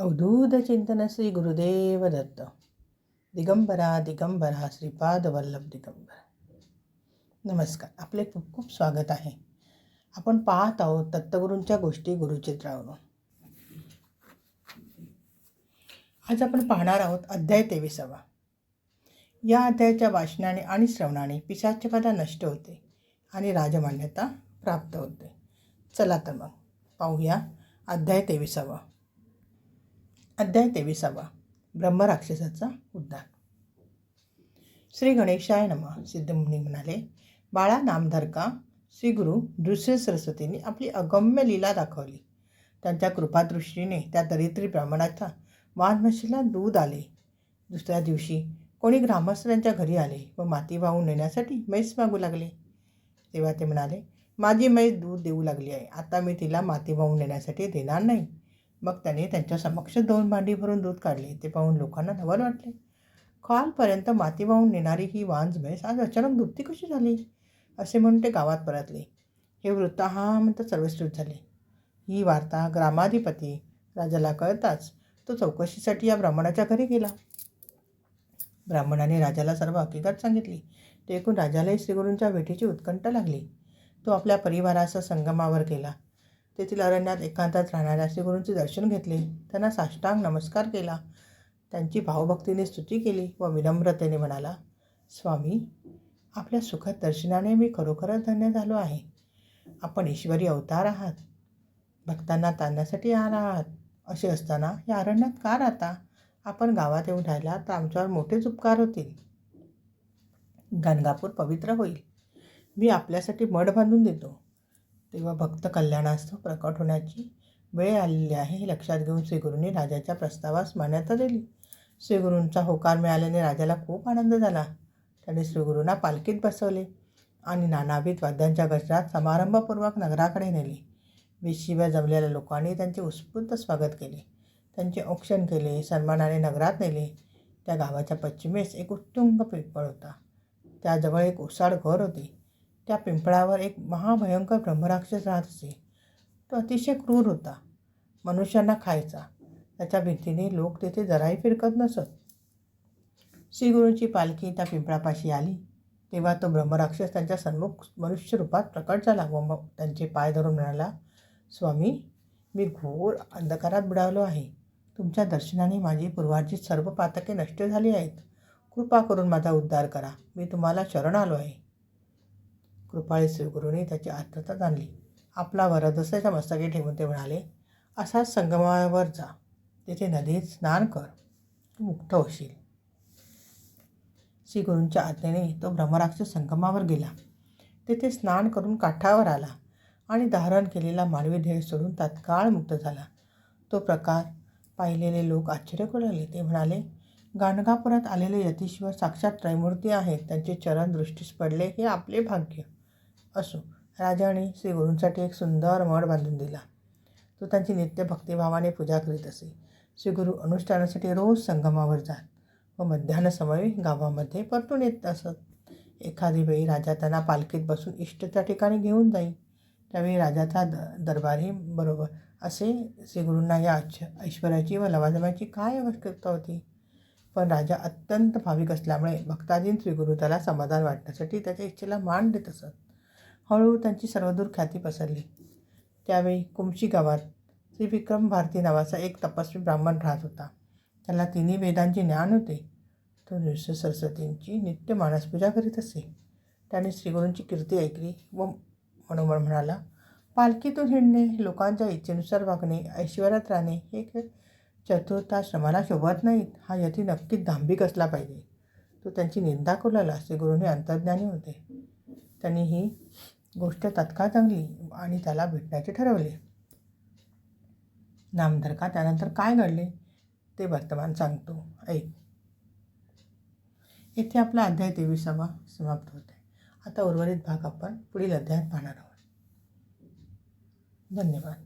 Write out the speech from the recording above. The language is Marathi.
अवधूत चिंतन श्री गुरुदेव दत्त दिगंबरा दिगंबरा श्रीपाद वल्लभ दिगंबर नमस्कार आपले खूप खूप स्वागत आहे. आपण पाहत आहोत दत्तगुरूंच्या गोष्टी गुरुचित्रावरून. आज आपण पाहणार आहोत अध्याय तेविसावा. या अध्यायाच्या वाचनाने आणि श्रवणाने पिशाचपदा नष्ट होते आणि राजमान्यता प्राप्त होते. चला तर मग पाहूया अध्याय तेविसावा. अध्याय तेविसावा. ब्रह्मराक्षसाचा उद्धार. श्री गणेशाय नम. सिद्धमुनी म्हणाले बाळा नामधारका श्री गुरु नृसिंह सरस्वतीने आपली अगम्य लीला दाखवली. त्यांच्या कृपादृष्टीने त्या दरिद्री ब्राह्मणाच्या वानमशीला दूध आले. दुसऱ्या दिवशी कोणी ग्रामस्थांच्या घरी आले व माती वाहून नेण्यासाठी मैस मागू लागले. तेव्हा ते म्हणाले माझी मैस दूध देऊ लागली आहे. आता मी तिला माती वाहून नेण्यासाठी देणार नाही. मग त्याने त्यांच्या समक्ष दोन भांडी भरून दूध काढले. ते पाहून लोकांना नवल वाटले. कालपर्यंत माती वाहून नेणारी ही वांज म्हैस आज अचानक दुभती कशी झाली? असे म्हणून ते गावात परतले. हे वृत्त हा म्हणता सर्वश्रुत झाले. ही वार्ता ग्रामाधिपती राजाला कळताच तो चौकशीसाठी या ब्राह्मणाच्या घरी गेला. ब्राह्मणाने राजाला सर्व हकीकत सांगितली. ते ऐकून राजालाही श्रीगुरूंच्या भेटीची उत्कंठ लागली. तो आपल्या परिवाराचा संगमावर गेला. तेथील अरण्यात एकांतात राहणाऱ्या श्रीगुरूंचे दर्शन घेतले. त्यांना साष्टांग नमस्कार केला. त्यांची भावभक्तीने स्तुती केली व विनम्रतेने म्हणाला स्वामी आपल्या सुखद दर्शनाने मी खरोखरच धन्य झालो आहे. आपण ईश्वरी अवतार आहात. भक्तांना ताणण्यासाठी आहात असे असताना या अरण्यात का राहता? आपण गावात येऊन राहिला तर आमच्यावर मोठेच उपकार होतील. गणगापूर पवित्र होईल. मी आपल्यासाठी मठ बांधून देतो. तेव्हा भक्त कल्याणास्तव प्रकट होण्याची वेळ आलेली आहे हे लक्षात घेऊन श्रीगुरूंनी राजाच्या प्रस्तावास मान्यता दिली. श्रीगुरूंचा होकार मिळाल्याने राजाला खूप आनंद झाला. त्याने श्रीगुरूंना पालखीत बसवले आणि नानाविध वाद्यांच्या गजरात समारंभपूर्वक नगराकडे नेले. विशिव्या जमलेल्या लोकांनी त्यांचे उत्स्फूर्त स्वागत केले. त्यांचे औक्षण केले सन्मानाने नगरात नेले. त्या गावाच्या पश्चिमेस एक उत्तुंग पिंपळ होता. त्याजवळ एक ओसाड घर होते. त्या पिंपळावर एक महाभयंकर ब्रह्मराक्षस राहत असे. तो अतिशय क्रूर होता. मनुष्यांना खायचा. त्याच्या भीतीने लोक तेथे जराही फिरकत नसत. श्रीगुरूंची पालखी त्या पिंपळापाशी आली. तेव्हा तो ब्रह्मराक्षस त्यांच्या सन्मुख मनुष्य रूपात प्रकट झाला व मग त्यांचे पाय धरून म्हणाला स्वामी मी घोर अंधकारात बुडावलो आहे. तुमच्या दर्शनाने माझी पूर्वार्जित सर्व पातके नष्ट झाली आहेत. कृपा करून माझा उद्धार करा. मी तुम्हाला शरण आलो आहे. कृपाळी श्रीगुरूंनी त्याची आत्मता जाणली. आपला वरदस्याच्या मस्तकी ठेवून ते म्हणाले असाच संगमावर जा. तेथे नदीत स्नान कर. तू मुक्त होशील. श्रीगुरूंच्या आज्ञेने तो ब्रह्मराक्ष संगमावर गेला. तेथे स्नान करून काठावर आला आणि धारण केलेला मानवी ध्येय सोडून तात्काळ मुक्त झाला. तो प्रकार पाहिलेले लोक आश्चर्य आले ते म्हणाले गाणगापुरात आलेले यतीश्वर साक्षात त्रैमूर्ती आहेत. त्यांचे चरण दृष्टीस पडले हे आपले भाग्य. असो राजाने श्री गुरूंसाठी एक सुंदर मठ बांधून दिला. तो त्यांची नित्य भक्तिभावाने पूजा करीत असे. श्री गुरु अनुष्ठानासाठी रोज संगमावर जात व मध्यान्ह समय गावामध्ये परतून येत असत. एखादी वेळी राजा त्यांना पालखीत बसून इष्टच्या ठिकाणी घेऊन जाई. त्यावेळी राजाचा द दरबारी बरोबर असे श्रीगुरूंना या ऐश्वर्याची व लवाजमाची काय आवश्यकता होती? पण राजा अत्यंत भाविक असल्यामुळे भक्ताधीन श्रीगुरू त्याला समाधान वाटण्यासाठी त्याच्या इच्छेला मान देत असत. हळूहळू त्यांची सर्वदूर ख्याती पसरली. त्यावेळी कुमशी गावात श्री विक्रम भारती नावाचा एक तपस्वी ब्राह्मण राहत होता. त्याला तिन्ही वेदांचे ज्ञान होते. तो नृसिंह सरस्वतींची नित्य मानसपूजा करीत असे. त्याने श्रीगुरूंची कीर्ती ऐकली व मनोमन म्हणाला पालखीतून हिंडणे लोकांच्या इच्छेनुसार वागणे ऐश्वर्यात राहणे हे चतुर्थाश्रमाला शोभत नाहीत. हा यती नक्कीच दांभिक असला पाहिजे. तो त्यांची निंदा करू लागला. श्रीगुरूंनी अंतर्ज्ञानी होते. त्यांनी ही गोष्ट तत्काळ चांगली आणि त्याला भेटण्याचे ठरवले. नामधरका त्यानंतर काय घडले ते वर्तमान सांगतो. ऐक. येथे आपला अध्याय तेविसावा समाप्त होत आहे आता उर्वरित भाग आपण पुढील अध्यायात पाहणार आहोत. धन्यवाद.